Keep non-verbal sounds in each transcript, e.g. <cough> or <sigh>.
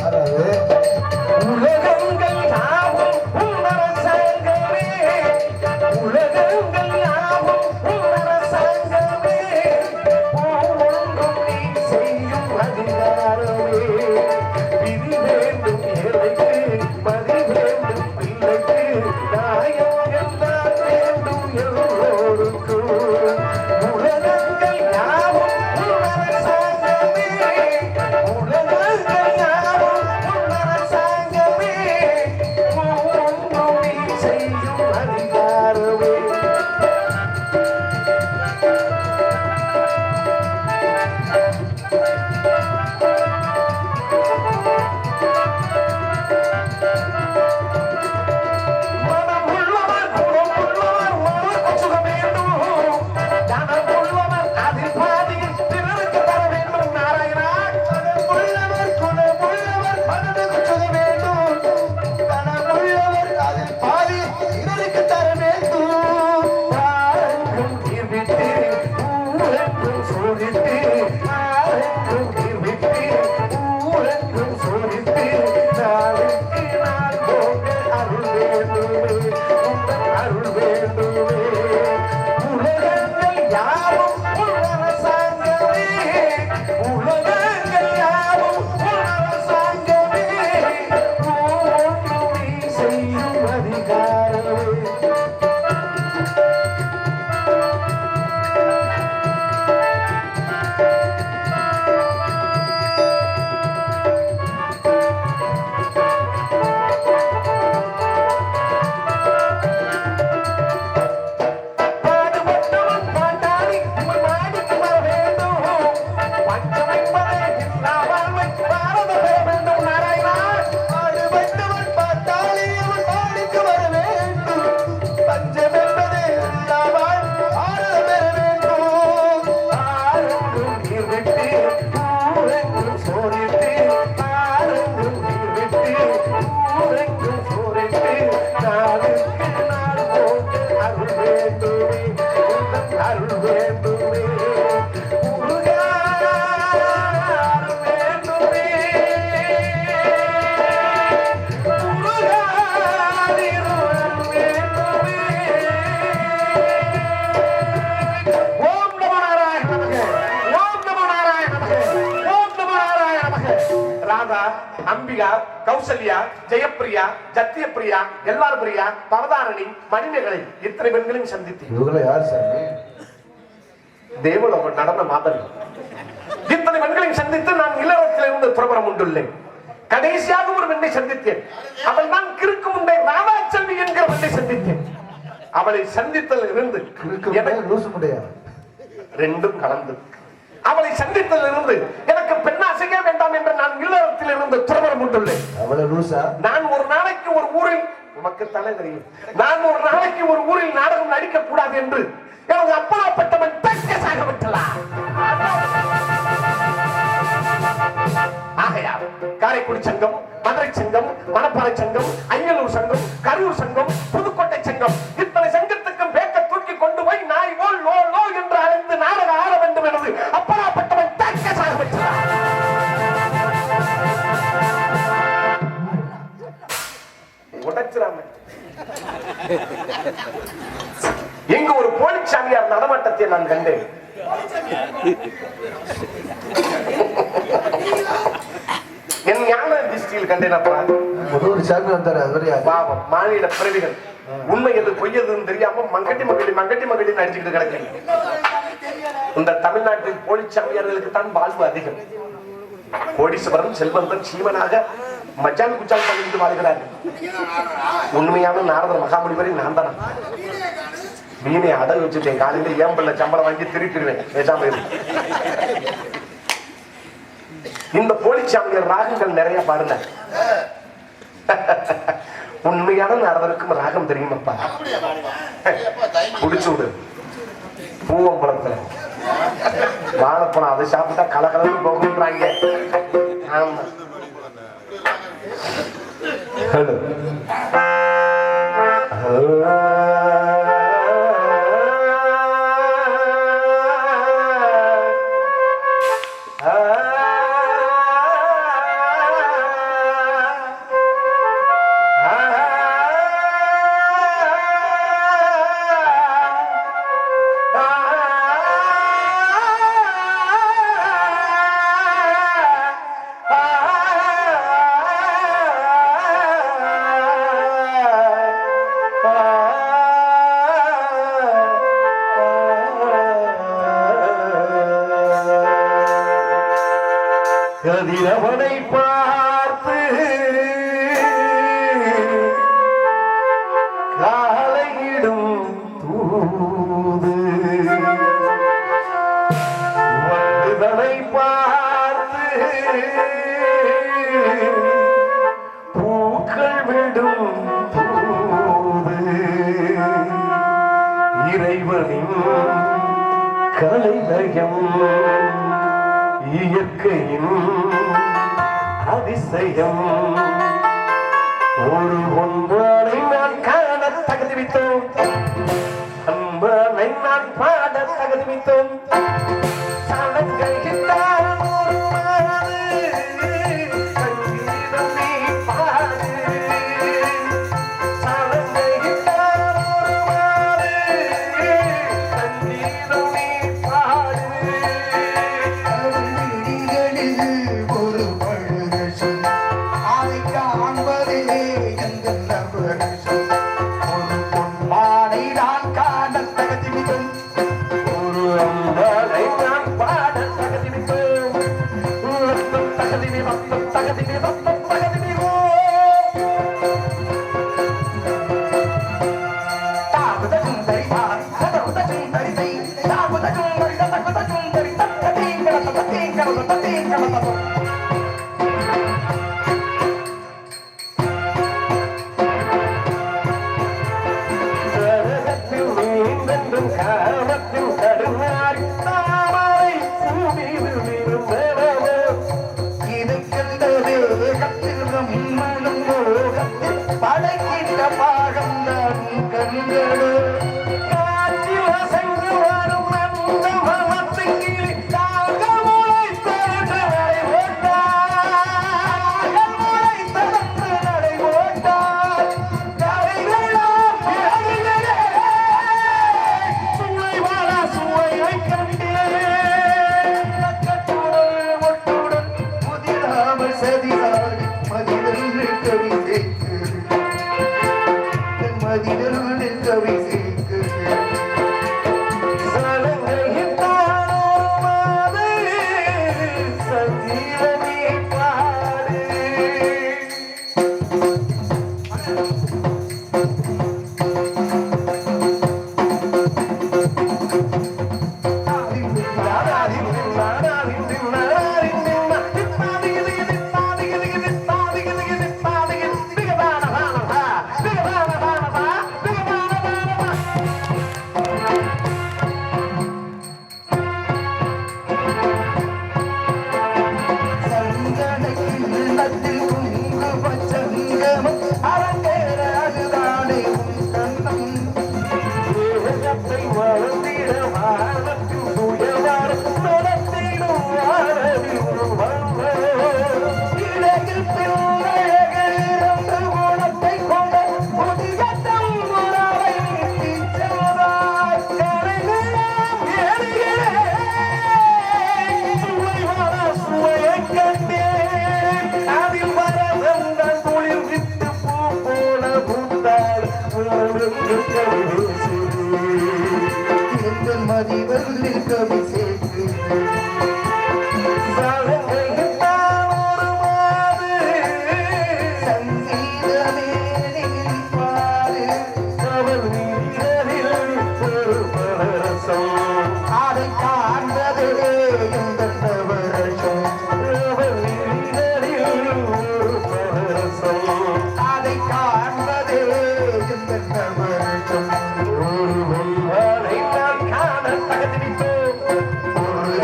யாராவது கௌசல்யா ஜெயப்பிரியா ஜத்தியப்பிரியா எல்லார் பிரியா பவதாரணி மணிமேகலை இத்தனை பெண்களையும் சந்தித்தேன். இவங்கள யார் சாமி? தேவலோக நடன மாதவி. இத்தனை பெண்களையும் சந்தித்து நான் இல்லறத்திலிருந்து புறப்படம் உண்டுள்ளேன் கடைசியாக ஒரு பெண்ணை சந்தித்தேன். அவள் தான் கிறுக்கு முண்டை ராதாச்செல்வி என்கிற பெண்ணை சந்தித்தேன். அவளை சந்தித்தல் இருந்து எனக்கு ரெண்டும் கலந்து. அவளை சந்தித்ததில் இருந்து எனக்கு முழுசா? நான் ஒரு நாளைக்கு ஒரு ஊரில் உமக்கு தலை தெரியும். நான் ஒரு நாளைக்கு ஒரு ஊரில் நாடகம் நடிக்க கூடாது என்று எனது அப்பனாப்பட்டவன் தக்க சாக விட்டலாம் ஆகையால் காரைக்குடி சங்கம் மதுரை சங்கம் மணப்பாறை சங்கம் அய்யலூர் சங்கம் கரூர் சங்கம் புதுக்கோட்டை சங்கம் இத்தனை சங்கம் <laughs> இங்கு ஒரு போலிச்சாமியார் நடமாட்டத்தை நான் கண்டேன். என் ஞான திருஷ்டியில் கண்டேனப்பா ஒரு சாமி வந்தாரு அவர் யார் பாவம் மாநில பிறவிகள். உண்மை எது பொய் எதுன்னு தெரியாம மங்கட்டி மங்கடி மங்கட்டி மங்கடி நடிச்சுக்கிட்டு கிடக்கு இந்த தமிழ்நாட்டில் போலிச்சாமியார்களுக்கு தான் வாழ்வு அதிகம். கோடீஸ்வரன் செல்வந்தன் சீவனாக மச்சான் குச்சால் பண்ணிட்டு வாழ்கிறார் உண்மையான நாரதர் மகாமுனிவரை நான் தானா. மீனை அடகு வச்சுட்டேன். காலையில ஏன் பிள்ளை சம்பளம் வாங்கி திருப்பிடுவேன் பேசாம இரு. இந்த போலிச்சாமியர் ராகங்கள் நிறைய பாருங்க உண்மையான நாரதருக்கும் ராகம் தெரியுமாப்பா? குடிச்சு விடு. பூவம்பழத்துல வாழைப்பழம் அதை சாப்பிட்டா கலகலன்னு போகுன்றாங்க ஆமா. Hello. இறைவனின் கலைநயம் இயற்கையின் அதிசயம். ஒரு ஒன்றானை நான் காண தகுதிவித்தோம் அன்பானை நான் பாட தகுதிவித்தோம்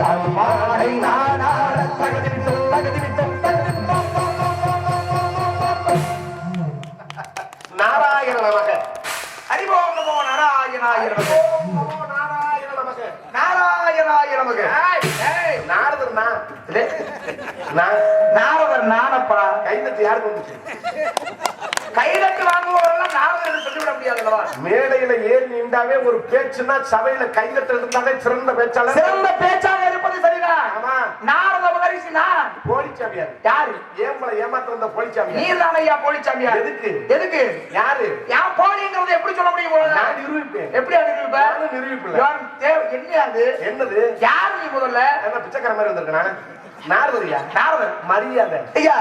ஒரு அம்மானை நானாட தகுதிவித்தோம் தகுதிவித்தோம் தகுதிவித்தோம் நாராயண நமக ஹரிவோம் நமோ நாராயணாய நமக நமோ நாராயண நமக நாராயணாய நமக நாரதர் நான் இல்லே, நான் நாரதர் நானப்பா. கைதட்டு யாருக்கு வந்துச்சு? <laughs> கைதட்டு வாங்குவோரெல்லாம் மேடையில ஏறி நின்றாவே ஒரு பேச்சுன்னா சபையில கைதட்டு இருந்தாலே சிறந்த பேச்சாளர். சிறந்த பேச்சாக இருப்பது சரிதான் ஆமா. நாரத மகரிஷி நான். போலிச்சாமியார் யாரு? ஏம்பளை ஏமாத்த வந்த போலிச்சாமியார் ஐயா போலிச்சாமியார் எதுக்கு? எதுக்கு? யாரு? யார் போலிங்கிறத எப்படி சொல்ல முடியும்? நான் நிரூபிப்பேன். எப்படி நிரூபிப்பேன். யார்? தேவ- என்ன அது? என்னது? யார் நீ முதல்ல? என்ன பிச்சைக்கார மாதிரி வந்திருக்கேன் நாரதரியா? நாரதர் மரியாதை. ஐயா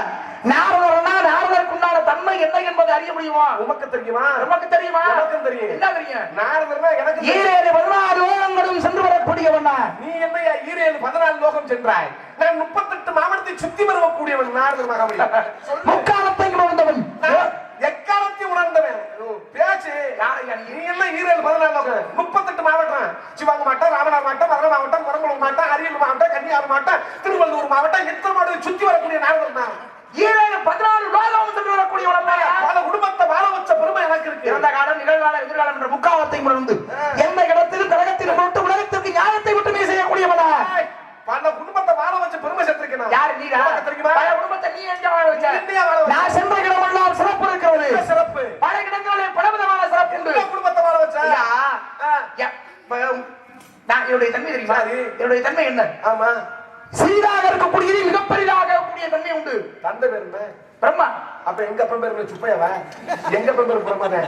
நாரதர்னா நாரதருக்கு உண்டான தன்மை என்ன என்பதை அறிய முடியுமா? உமக்கு தெரியுமா? நமக்கு தெரியுமா? எனக்கும் தெரியும். என்ன தெரியும்? நாரதர்னா எனக்கு. ஈரேழு பதினாறு லோகங்களும் சென்று வரக்கூடியவனா நீ என்னையா ஈரேழு பதினாலு லோகம் சென்றாய்? நான் முப்பத்தெட்டு மாவட்டத்தை சுத்தி வரக்கூடியவன் நாரதர் மகாபலி முக்காலத்தை ஓ, பேச்சு யாரையா நீ? நீ என்ன ஈரேழு பதினாலு முப்பத்தெட்டு மாவட்டம். சிவகங்கை மாவட்டம் ராமநாத மாவட்டம் மதுரை மாவட்டம் பெரம்பலூர் மாவட்டம் அரியலூர் மாவட்டம் கன்னியாகுமரி மாவட்டம் திருவள்ளூர் மாவட்டம் எத்தனை மாவட்டம் சுத்தி வரக்கூடிய நாரதர் நான் ஈரேழு லோகம் சென்று வரக்கூடியவன் பல குடும்பத்தை வாழ வச்ச பெருமை எனக்கு இருக்கு. இறந்த காலம் நிகழ்காலம் எதிர்காலம் என்ற முக்காலத்தை உணர்ந்து எந்த இடத்திலும் கழகத்திலும் பொருட்டு உலகத்திற்கு நியாயத்தை மட்டுமே செய்யக்கூடியவனா? பல குடும்பத்தை வாழ வச்ச பெருமை சேர்த்திருக்கேன்? நான். யாரு உனக்கு தெரியுமா? பல குடும்பத்தை நீ எங்க வாழ வச்ச? நீ? நான் சென்ற இடமெல்லாம் சிறப்பு இருக்கிறது என்ன சிறப்பு பல இடங்களில் பலவிதமான சிறப்பு உண்டு எந்த குடும்பத்தை வாழ வச்ச ஐயா, ஆ, ய- ப- நான் என்னுடைய தன்மை தெரியுமா சரி. என்னுடைய தன்மை என்ன? ஆமா. சிறிதாக இருக்கக்கூடியது மிகப்பெரிதாக இருக்கக்கூடிய தன்மை உண்டு. தந்தை பேர் என்ன? பிரம்மா. அப்ப எங்க அப்பன் பேர் சுப்பையவா? எங்க அப்பன் பேர் பிரம்மதன்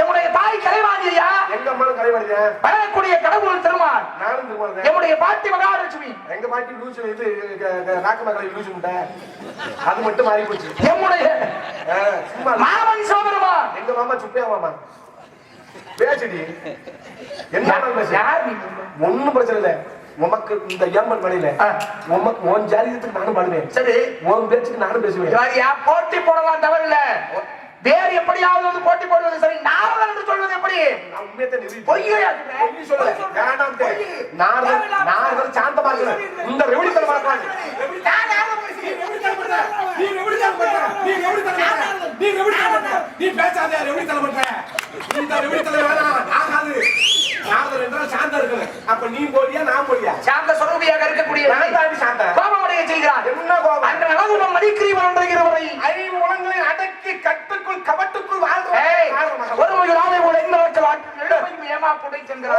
என்னுடைய தாய் கலைவாணியா எங்க அம்மாவும் கலைவாடிதான் வளரக்கூடிய கடவுள் திருமால். நானும் திருமணம் என்னுடைய பாட்டி மகாலட்சுமி. எங்க பாட்டி லூசு இது நாக்கு மகளை லூசு அது மட்டும் மாறி போச்சு. என்னுடைய. மாமன் சோதரமா எங்க மாமா சுப்பையா மாமா? பேசுடி என்ன பேசு யார் ஒண்ணும் பிரச்சனை இல்ல. உமக்கு இந்த ஏமன் மலையில. உமக்கு உன் ஜாதியத்துக்கு நானும் பாடுவேன். சரி. உன் பேச்சுக்கு நானும் பேசுவேன். போட்டி போடலாம் தவறில்ல. வேறு எப்படியாவது வந்து போட்டி போடுவது சரி நாரதன் என்று சொல்வது எப்படி? நாரதர் சாந்தமா இருக்கணும். இந்த ரெவடித்தனமா இருக்காங்க. நீ பேசாத ரெவடித்தலை பண்ற இந்த வேணாம் ஆகாது. என்றால் இருக்கணும். அப்ப நீ போறியா நான் போறியா சாந்த சொரூபியாக இருக்கக்கூடிய நான் தாண்டி சாந்தம். கோபமடைய செய்கிறார். என்ன கோபம்? அந்த மதிக்கிறீவன் என்றுகிறவரை ஐம்புலங்களை அடக்கி கட்டுக்குள் கவட்டுக்குள் ஏய், வாழ்றோம் ஒரு மொழி நாளை போல இந்த ஏமா புடை சென்றார்.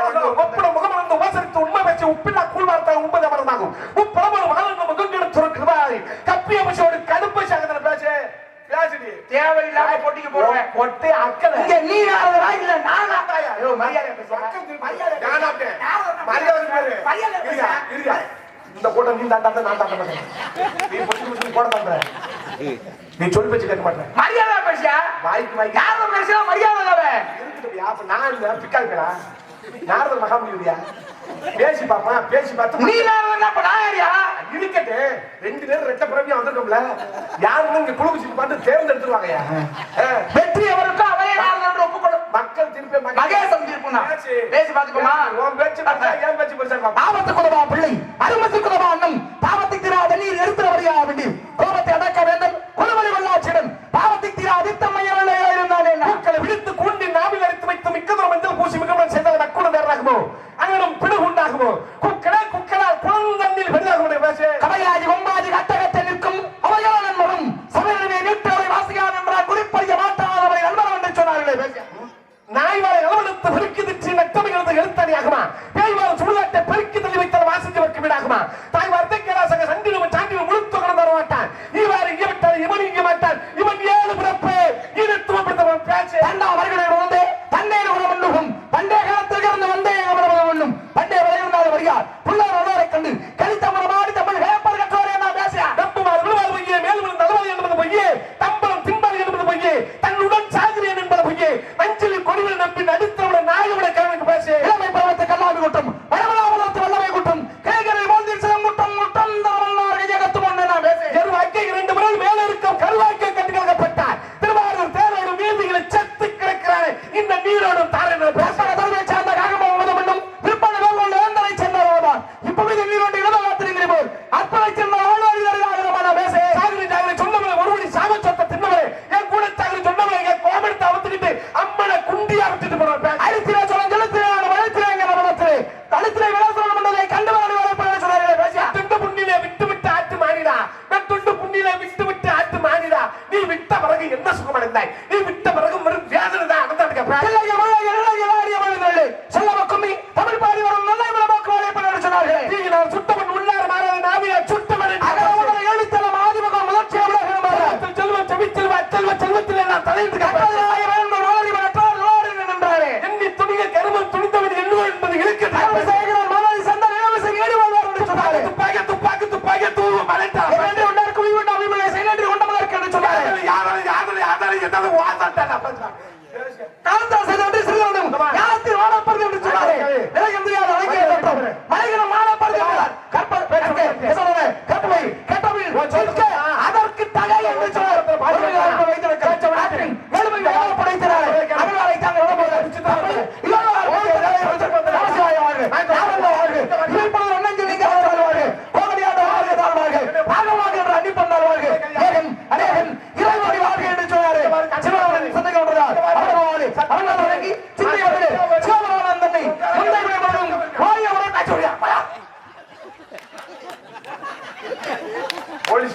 தேவையில்லாம போட்டிக்கு போடுவேன் கொட்டை அக்கலை. இங்க நீ யாரா இல்ல நானா ஐயோ மரியாதை. வேணாம்ட்டே. மரியாதை பேரு. மரியாதை இருயா, இருயா. இந்த கூட்டம் நீ தாண்டாத நான் தாண்ட மாட்டேன். நீ பொண்ணு போட மாட்டேன். நீ சொல்லி பேச்சு கேட்க மாட்டேன். மரியாதை பேசியா? வாய்க்கு வாய்க்கு. யாரும் பேசினா மரியாதை இல்லவே இருக்கட்டும்யா. அப்ப நான் இல்ல பிக்காய்க்கடா நாரத மகாமுனியா பேசி பாப்பா பேசி பார்த்து நீ இருக்கட்டு ரெண்டு பேரும் ரெட்ட பிறவியா வந்திருக்கோம்ல யாருன்னு இங்க குழு குச்சி பார்த்து தேர்ந்தெடுத்துருவாங்கயா. வெற்றி அவருக்கு அவைய நாரதன் என்று ஒப்புக்கொள்ளும். மக்கள் திருப்பி மகே- மகேசம் தீர்ப்புனா. பேசி. பாத்துக்கோமா உன் பேச்சு என் பேச்சு பாப்பா. ஆபத்து குதவா பிள்ளை? அருமத்து குதவா அண்ணன்? பாவத்தை தீராத நீர் நிறுத்துறவரையா வேண்டி கோபத்தை அடக்க வேண்டும். குலவழி வல்லாட்சிடன் பாவத்தை தீரா அதித்தம்மையவர்களே இருந்தால் என்ன பூக்களை விடுத்து கூண்டி நாவில் அடித்து வைத்து மிக்கதொரு மஞ்சள் பூசி மிகவும் செய்தால் நக்குட நேராகுமோ அங்கனும் பிடு உண்டாகுமோ? குக்கடா குக்கடா குழந்தண்ணில்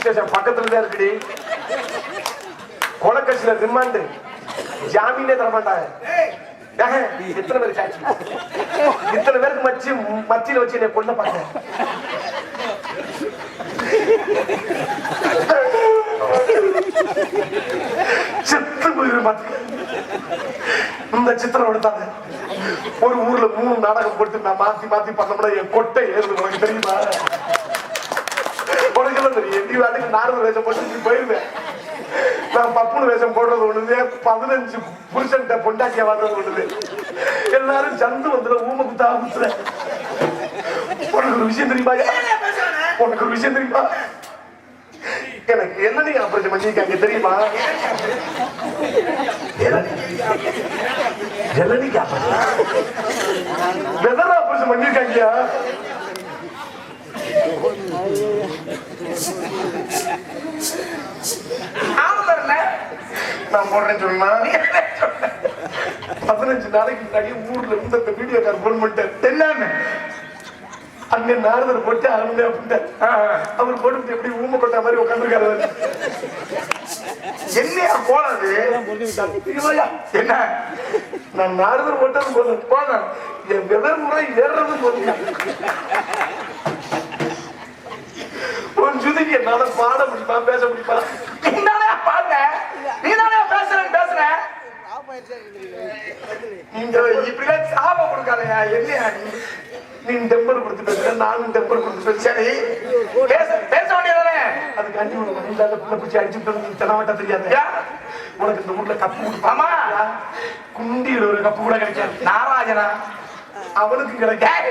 ஸ்டேஷன் பக்கத்துல தான் இருக்குடி. கொலக்கட்சியில ரிமாண்டு ஜாமீனே தர மாட்டாங்க. ஏங்க, எத்தனை பேர் சாட்சி? இத்தனை பேருக்கு மச்சி மச்சியில வச்சு என்னை கொல்ல பார்த்தேன் செத்து போயிரு இந்த சித்திரம் எடுத்தாங்க. ஒரு ஊர்ல மூணு நாடகம் போட்டு நான் மாத்தி மாத்தி பண்ணோம்னா என் கொட்டை ஏறுது உனக்கு தெரியுமா? நீ வாட்டுக்கு நார்மல் வேஷம் போட்டு நீ போயிருவேன் நான் பப்புனு வேஷம் போடுறது ஒண்ணுது பதினஞ்சு புருஷன்கிட்ட பொண்டாக்கிய வாழ்றது ஒண்ணுது. எல்லாரும் சந்து வந்துட ஊம குத்தா குத்துற. உனக்கு ஒரு விஷயம் தெரியுமா? உனக்கு ஒரு விஷயம் தெரியுமா? எனக்கு என்ன நீங்க ஆபரேஷன் பண்ணிருக்காங்க தெரியுமா? ஜல்லனிக்கு ஆபரேஷன் வெதர் ஆபரேஷன் பண்ணிருக்காங்க நான் போடுறேன்னு சொன்னா பதினஞ்சு நாளைக்கு முன்னாடியே ஊர்ல இருந்து அந்த வீடியோ கார் போன் பண்ணிட்டேன் என்னன்னு அங்க நாரதர் போட்டு அருமையா பண்ணிட்டேன் அவர் போட்டு எப்படி ஊம கொட்டா மாதிரி உட்காந்துருக்காரு என்னையா போனது என்ன? நான் நாரதர் போட்டது போதும். போனேன் என் வெதர் முறை ஏறுறது போதும். உன் சுதிக்கு என்னால பாட முடியுமா பேச முடியுமா? நீதானே பாடுற. நீதானே பேசுறேன்னு பேசுற. நீங்க இப்படிலாம் சாபம் கொடுக்காதயா என்னையா நீ? நீ டெம்பர் கொடுத்து பேசுற நானும் டெம்பர் கொடுத்து சரி. பேச பேச வேண்டியதானே? அதுக்கு அஞ்சு உனக்கு மணியில்லாத பிள்ளை பிடிச்சி அடிச்சுட்டு வந்து தெனாவட்டா தெரியாது? உனக்கு இந்த ஊர்ல கப்பு கொடுப்பாமா. குண்டியில் ஒரு கப்பு கூட கிடைக்காது. நாராஜனா அவனுக்கு கிடைக்காது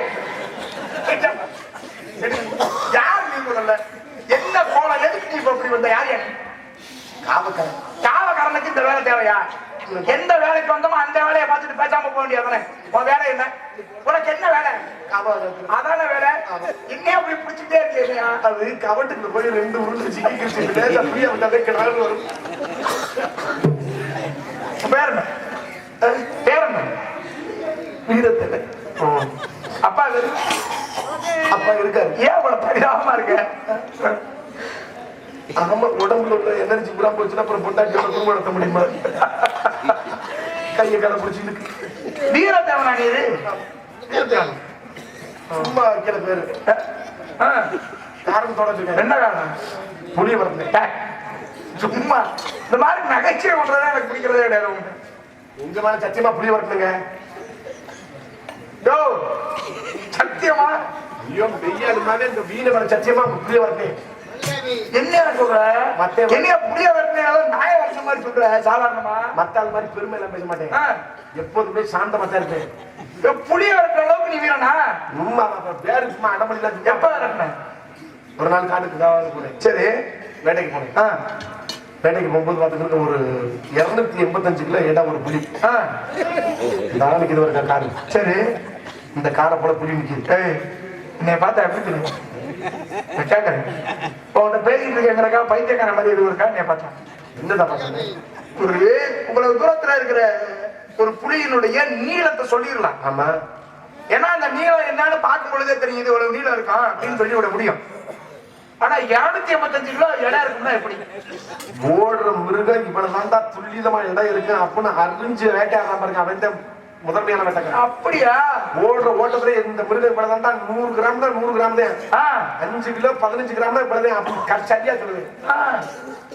யார் நீ முதல்ல? என்ன கோலம்? எதுக்கு நீ இப்ப இப்படி வந்த? யார் காவக்காரன் காவக்காரனுக்கு இந்த வேலை தேவையா? எந்த வேலைக்கு வந்தோமோ அந்த வேலையை பார்த்துட்டு பேசாம போக வேண்டியதானே உன் வேலை என்ன? உனக்கு என்ன வேலை? அதான வேலை. இன்னே அப்படி பிடிச்சிட்டே இருக்கீங்க. அது கவட்டுக்குள்ள போய் ரெண்டு உருண்டு சிக்கி கிழிச்சு அப்படியே வந்தாலே கிணறு வரும். பேர் என்ன அஹ், பேர் என்ன வீரத்தேவை அப்பா அப்பா இருக்காரு. ஏன் இவ்வளவு பரிதாபமா இருக்க? ஆமா உடம்புல உள்ள எனர்ஜி பூரா போச்சுன்னா அப்புறம் பொண்டாட்டி குடும்பம் நடத்த முடியுமா? கையை கடை பிடிச்சி இருக்கு வீரத்தேவனா நீ இது. வீரத்தேவன். சும்மா வைக்கிற பேரு. காரணத்தோட சொல்றேன் என்ன காரணம்? புளிய வரல சும்மா. இந்த மாதிரி நகைச்சுவை பண்றதா எனக்கு பிடிக்கிறதே கிடையாது உங்க மேல. சத்தியமா புளிய வரட்டுங்க யோ சத்தியமா? ஐயோ வெய்யாடு மேல இந்த வீண மேல சத்தியமா புளிய வரட்டே என்ன சொல்ற? என்னைய புளிய வரட்டினால நாய வம்சம் மாதிரி சொல்ற? சாதாரணமா? மத்த ஆள் மாதிரி பெருமை எல்லாம் பேச மாட்டேன். எப்போதுமே சாந்தமா தான் இருப்பேன். புளிய வரட்டுற அளவுக்கு நீ வீரனா? சும்மா பேரு சும்மா எப்ப வரட்டின? ஒரு நாள் காட்டுக்கு தான் போனேன் சரி. வேட்டைக்கு போனேன். ஆ, வேட்டைக்கு போகும்போது பாத்துக்கிட்டு ஒரு இருநூத்தி எண்பத்தஞ்சு கிலோ இடம் ஒரு புலி. இது ஒரு காரு சரி. இந்த காரை போல புலி நிக்குது. ஏய் என்னைய பார்த்தா எப்படி தெரியும்? கேட்கறேன் உன்கிட்ட பேசிட்டு இருக்கேங்கிறக்கா பைத்தியக்கார மாதிரி எதுவும் இருக்கா பார்த்தா என்னடா பாக்குறேன் ஒரு இவ்வளவு தூரத்துல இருக்கிற ஒரு புலியினுடைய நீளத்தை சொல்லிடலாம். ஆமா. ஏன்னா அந்த நீளம் என்னன்னு பார்க்கும் பொழுதே தெரியும் இது இவ்வளவு நீளம் இருக்கும் அப்படின்னு சொல்லி விட முடியும். ஆனா இருநூத்தி எண்பத்தஞ்சு கிலோ இடம் இருக்கும்னா எப்படி? ஓடுற மிருகம் இவ்வளவு தாண்டா துல்லிதமா இடம் இருக்கு அப்படின்னு அறிஞ்சு வேட்டையாடுறான் பாருங்க அவன் தான் முதன்மையான வேட்டைக்காரன் அப்படியா? ஓடுற ஓட்டத்துல இந்த இவ்வளவு தாண்டா நூறு கிராம் தான் நூறு கிராம் தான். ஆ, அஞ்சு கிலோ பதினஞ்சு கிராம் தான் க- சரியா சொல்லுவேன்.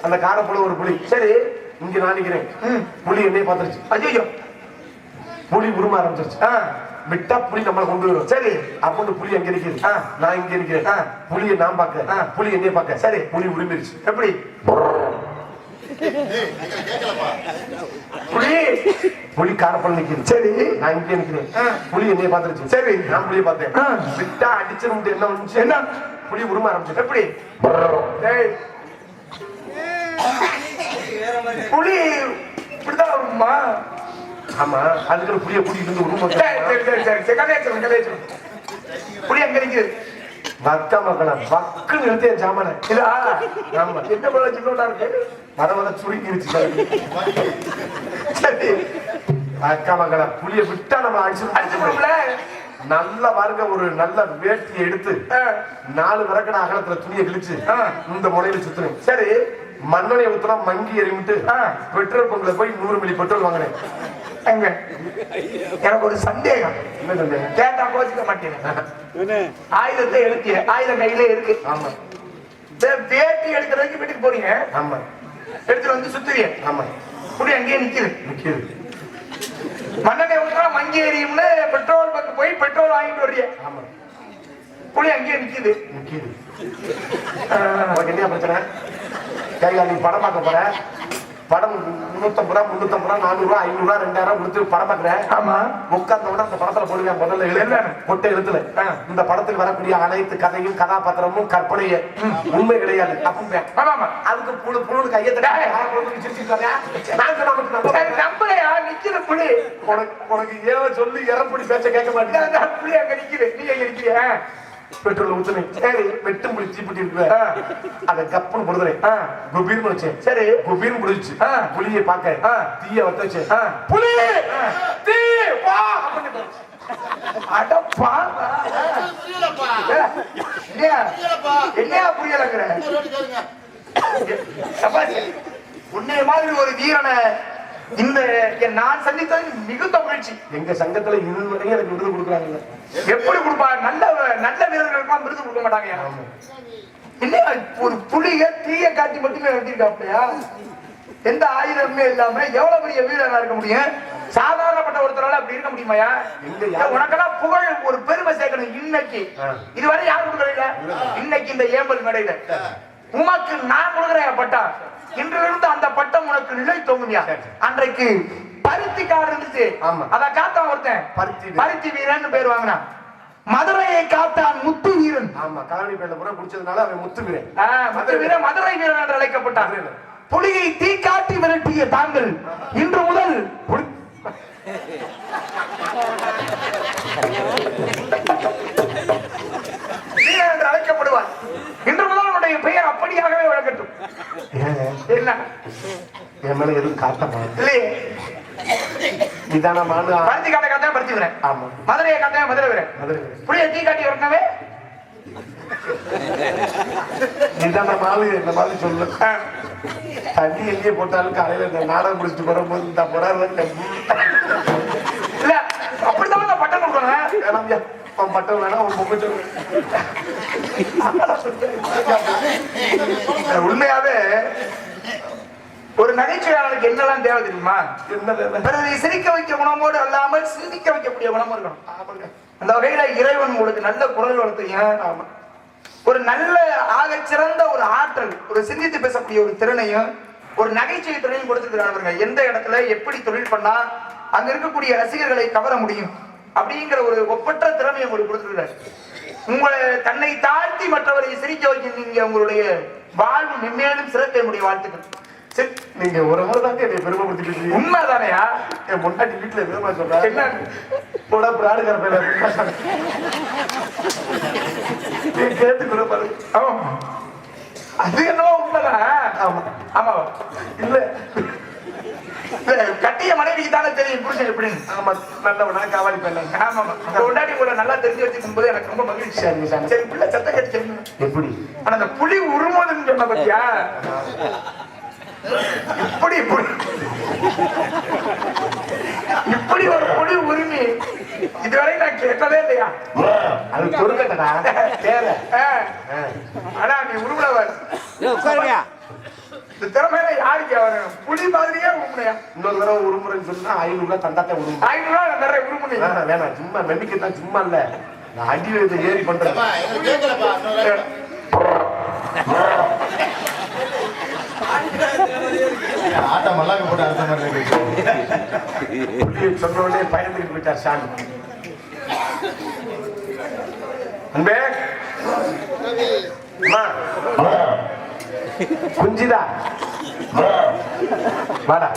அந்த காரை போல ஒரு புலி. சரி. இங்க நான் நிக்கிறேன். புலி என்னைய பாத்துருச்சு ஐயோ புலி உரும ஆரம்பிச்சிருச்சு. ஆ, விட்டா புலி நம்மளை கொண்டு வரும். சரி. அப்படின்னு புலி அங்க நிக்குது. ஆ. நான் இங்க இருக்கிறேன் ஆ. புலியை நான் பார்க்க ஆ. புலி என்னைய பார்க்க சரி. புலி உரிமிருச்சு. எப்படி? புலி. புலி காரப்பல் நிக்குது சரி நான் இங்கே நிக்கிறேன். புலி என்னைய பாத்துருச்சு சரி. நான் புலிய பார்த்தேன். விட்டா அடிச்சிருந்து என்ன வந்துச்சு என்ன? புலி உரும ஆரம்பிச்சு எப்படி. புலி இப்படிதான் வருமா ஆமா அதுக்கு புளிய கூட்டிட்டு வந்து உரும சரி சரி சரி சரி சரி கதையை சொல்லுங்க கதையை சொல்லுங்க புலி அங்க நிக்குது மக்கள சாமான இதா ஆமா. என்ன போல சின்னோட்டா இருக்கு வர வர சுருங்கிருச்சு சரி. அக்கா மகள புளிய விட்டா நம்ம அடிச்சு அடிச்சு போடும்ல நல்ல பாருங்க ஒரு நல்ல வேட்டியை எடுத்து நாலு விறக்கட அகலத்துல துணியை கிழிச்சு. இந்த முனையில சுத்துனேன். சரி மண்ணெண்ணெய் ஊத்துனா மங்கி எறிவிட்டு. பெட்ரோல் பங்க்ல போய் நூறு மில்லி பெட்ரோல் வாங்கினேன். எங்க எனக்கு ஒரு சந்தேகம். கேட்டா கோச்சிக்க மாட்டேன். ஆயுதத்தை எடுத்திய ஆயுதம் கையில இருக்கு. ஆமா. வேட்டி எடுக்கிறதுக்கு வீட்டுக்கு போறீங்க. ஆமா. எடுத்துட்டு வந்து சுத்துவீங்க ஆமா. புலி அங்கேயே நிக்குது நிக்கிது மண்ணெண்ணெய் ஊற்றினா மங்கி எரியும்னு பெட்ரோல் பங்க் போய் பெட்ரோல் வாங்கிட்டு ஆமா. புலி அங்கேயே நிக்குது. நிக்கிது. உனக்கு என்ன பிரச்சனை? கையா நீ படம் பார்க்க போற? படம் முன்னூத்தம்பது ரூபா முன்னூத்தம்பது ரூபா நானூறு ரூபா ஐநூறு ரூபா ரெண்டாயிரம் கொடுத்து படம் பார்க்கறேன். ஆமா. உட்கார்ந்த உடனே அந்த படத்துல போடுவேன் முதல்ல எழுத? மொட்டை எழுத்துல. இந்த படத்தில் வரக்கூடிய அனைத்து கதையும் கதாபாத்திரமும் கற்பனையே. உண்மை கிடையாது. அதுக்கு புழு புழு கையை நம்பலையா நிக்குது புலி. உனக்கு உனக்கு ஏன் சொல்லி இறப்படி பேச்ச கேட்க மாட்டேன். புலி அங்க நிக்குது. நீ நிக்கிறியா? பெட்ரோல் ஊத்துனேன். சரி. வெட்டும் புளி தீப்பெட்டி இருக்கு. அதை கப்புன்னு கொடுத்துறேன் ஆ. குபீர்னு வச்சேன் சரி. குபீர்னு முடிச்சு. புளியை பார்க்க ஆ. தீய வத்த வச்சேன். புலி! தீ! வா! அப்படின்னு அட பாருடா. என்னையா என்னையா புரியலங்கிற? சபாஷ். உன்னைய மாதிரி ஒரு வீரனை இந்த நான் சந்தித்தது மிகுந்த மகிழ்ச்சி. எங்க சங்கத்துல இதுவரையும் எனக்கு விருது கொடுக்குறாங்க எப்படி கொடுப்பா? நல்ல நல்ல வீரர்களுக்கு விருது கொடுக்க மாட்டாங்க. இல்லையா? ஒரு புலிய தீய காட்டி மட்டுமே வெட்டிருக்காப்லையா எந்த ஆயுதமே இல்லாம எவ்வளவு பெரிய வீரனா இருக்க முடியும்? சாதாரணப்பட்ட ஒருத்தரால அப்படி இருக்க முடியுமாயா? உனக்கெல்லாம் புகழ் ஒரு பெருமை சேர்க்கணும் இன்னைக்கு. இதுவரை யாரும் கொடுக்கல? இன்னைக்கு இந்த ஏம்பல் மேடையில. உமக்கு நான் கொடுக்குறேன் பட்டம் இன்றிலிருந்து அந்த பட்டம் உனக்கு நிலை தோங்குமியா? அன்றைக்கு பருத்தி காடு இருந்துச்சு. ஆமா. அத காத்தான் ஒருத்தன். பருத்தி வீரன். பருத்தி வீரன் பேர் வாங்கினான் மதுரையை காத்தான் முத்து வீரன். ஆமா காலனி பேர்ல முறை குடிச்சதுனால அவன் முத்துக்கிறேன் ஆ, முத்து வீரன் மதுரை வீரன் என்று அழைக்கப்பட்டான். வீரன். புலியை தீ காட்டி விரட்டிய தாங்கள். இன்று முதல் புலி- <laughs> வீரன் என்று அழைக்கப்படுவார் இன்று முதல் உன்னுடைய பெயர் அப்படியாகவே விளக்கட்டும் என்ன என் மேல எதுவும் இல்லையே நிதானமான பருத்தி காட்ட காத்தா பருத்தி வீரன். ஆமா. மதுரையை காத்தா மதுரை வீரன். மதுரை புலியை தீ காட்டி வரட்டவே நிதானமான இந்த மாதிரி சொல்லு. தண்ணி எங்கே போட்டாலும் காலையில இந்த நாடகம் முடிச்சுட்டு வரும்போது இந்த புறால இல்ல. அப்படித்தான் நான் பட்டம் கொடுக்கணும். வேணாம்யா அவன் பட்டம் உண்மையாவே ஒரு நகைச்சுவையாளனுக்கு என்னெல்லாம் தேவை தெரியுமா? பிறரை சிரிக்க வைக்க குணமோடு அல்லாமல் சிந்திக்க வைக்கக்கூடிய குணமும் இருக்கணும். அந்த வகையில இறைவன் உங்களுக்கு நல்ல குரல் வளர்த்தையும். ஒரு நல்ல ஆகச் சிறந்த ஒரு ஆற்றல் ஒரு சிந்தித்து பேசக்கூடிய ஒரு திறனையும் ஒரு நகைச்சுவை திறனையும் கொடுத்துருக்காங்க எந்த இடத்துல எப்படி தொழில் பண்ணா அங்க இருக்கக்கூடிய ரசிகர்களை கவர முடியும்? அப்படிங்கிற ஒரு ஒப்பற்ற திறமையை உங்களுக்கு கொடுத்துருக்காரு உங்களை தன்னை தாழ்த்தி மற்றவரை சிரிக்க வைக்க நீங்க உங்களுடைய வாழ்வு மென்மேலும் சிறக்க என்னுடைய வாழ்த்துக்கள். சரி, நீங்க ஒரு முறை தாங்க என்னை பெருமைப்படுத்திட்டு இருக்கீங்க. உண்மைதானையா? என் முன்னாடி வீட்டுல பெருமை சொல்றேன் என்ன? போடா பிராடுகிற பேர நீ கேட்டுக்கிற பாரு. ஆமா. அது என்னவோ உண்மைதான். ஆமா. ஆமா. இல்ல. கட்டிய மனைவிக்கு தானே தெரியும் புருஷன் எப்படின்னு. ஆமா நல்லவனா காவாலி பண்ணலாம் ஆமா முன்னாடி உங்களை நல்லா தெரிஞ்சு வச்சிருக்கும் போது எனக்கு ரொம்ப மகிழ்ச்சி. சரி, சரி. பிள்ளை சத்தம் கடிச்சு எப்படி? ஆனா அந்த புலி உருமுதுன்னு சொன்ன பத்தியா? இப்படி இப்படி. இப்படி ஒரு புலி உரிமை இதுவரை நான் கேட்டதே இல்லையா? அது தொடுக்கட்டடா தேர ஆ. ஆனா நீ உருவலவர் இந்த திறமையில யாருக்கு வரணும் புலி மாதிரியே உருமுனையா இன்னொரு தடவை ஒரு முறைன்னு சொன்னா ஐநூறு ரூபாய் தந்தாத்தே ஐநூறு ரூபாய் நிறைய உருமுனை வேணாம் சும்மா மெமிக்கு தான் சும்மா இல்ல. நான் அடி ஏறி பண்றேன் ஆட்டை மல்லாக்க போட்டு அடுத்த மாதிரி சொன்ன உடனே பயந்துட்டு போயிட்டார் சாமி. அன்பே. குஞ்சிதா. வாடா.